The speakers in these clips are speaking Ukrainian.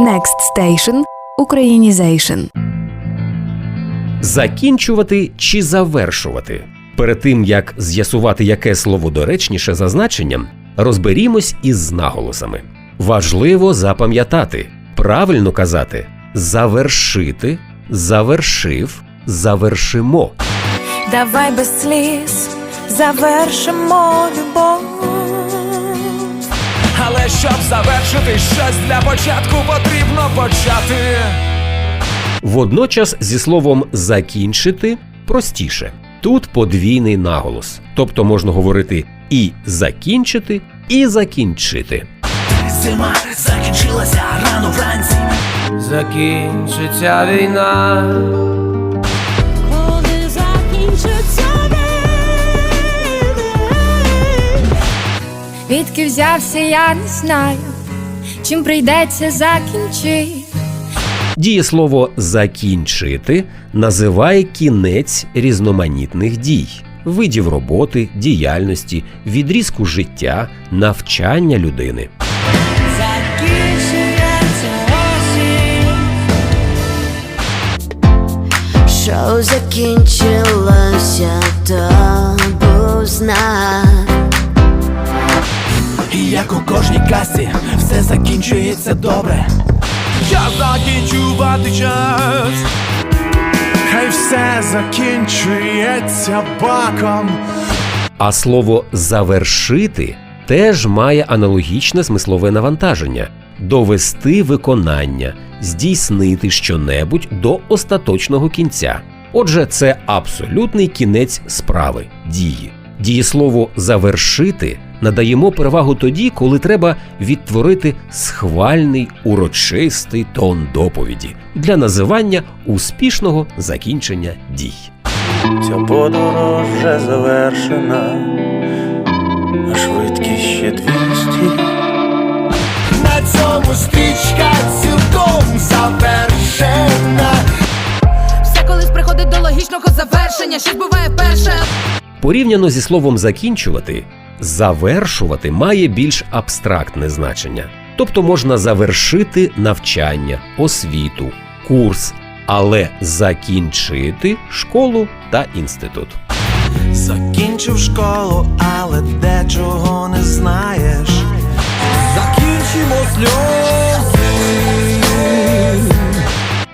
Next Station – Українізейшн. Закінчувати чи завершувати. Перед тим як з'ясувати, яке слово доречніше за значенням, розберімось із наголосами. Важливо запам'ятати, правильно казати завершити, завершив, завершимо. Давай без сліз завершимо любов. Але щоб завершити щось для початку, потрібно почати. Водночас зі словом закінчити простіше. Тут подвійний наголос, тобто можна говорити і закінчити, і закінчити. Зима закінчилася рано вранці. Закінчиться війна. Відки взявся, я не знаю, чим прийдеться закінчити. Дієслово закінчити називає кінець різноманітних дій, видів роботи, діяльності, відрізку життя, навчання людини. Шоу закінчилося, то був знак. Як у кожній касі, все закінчується добре. Час закінчувати час. Хай все закінчується баком. А слово завершити теж має аналогічне смислове навантаження довести виконання, здійснити щонебудь до остаточного кінця. Отже, це абсолютний кінець справи, дії. Дієслову завершити надаємо перевагу тоді, коли треба відтворити схвальний урочистий тон доповіді для називання успішного закінчення дій. Ця подорож вже завершена, а швидкість ще 200. На цьому стрічка цілком завершена. Все колись приходить до логічного завершення, щось буває перше. Порівняно зі словом закінчувати, завершувати має більш абстрактне значення. Тобто можна завершити навчання, освіту, курс, але закінчити школу та інститут. Закінчив школу, але дечого не знаєш. Закінчимо сльози.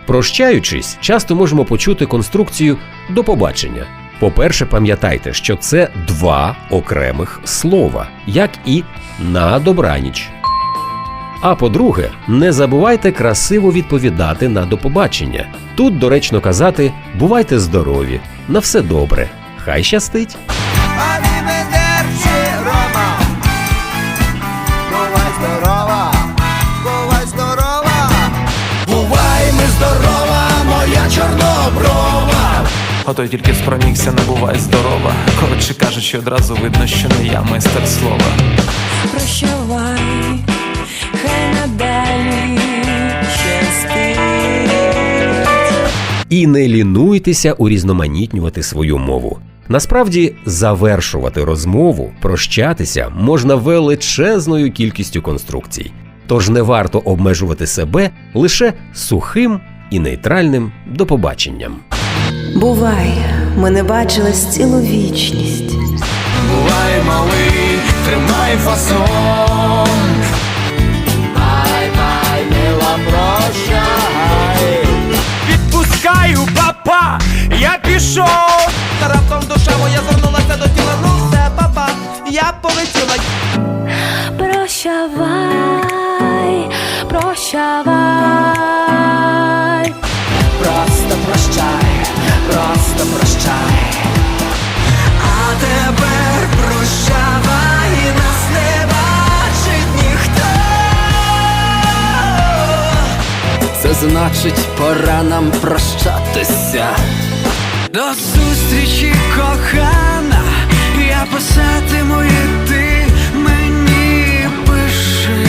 Прощаючись, часто можемо почути конструкцію до побачення. По-перше, пам'ятайте, що це два окремих слова, як і на добраніч. А по-друге, не забувайте красиво відповідати на до побачення. Тут доречно казати бувайте здорові, на все добре, хай щастить. Ото тільки спромігся, не бувай здорова. Коротше кажучи, одразу видно, що не я майстер слова. Прощавай, хай надалі щастить. І не лінуйтеся урізноманітнювати свою мову. Насправді, завершувати розмову, прощатися можна величезною кількістю конструкцій. Тож не варто обмежувати себе лише сухим і нейтральним до побаченням. Бувай, ми не бачились цілу вічність. Бувай малий, тримай фасон. Бай, бай, мила, прощай. Відпускаю, папа, я пішов. Та раптом душа моя звернулася до тіла. Ну все, папа, я полетіла. Прощавай, прощавай. Просто прощай. А тепер прощавай, нас не бачить ніхто. Це значить, пора нам прощатися. До зустрічі, кохана, я писатиму і ти мені пиши.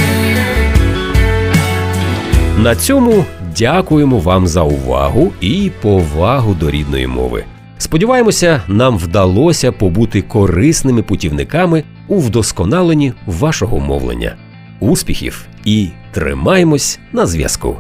На цьому дякуємо вам за увагу і повагу до рідної мови. Сподіваємося, нам вдалося побути корисними путівниками у вдосконаленні вашого мовлення. Успіхів і Тримаймось на зв'язку.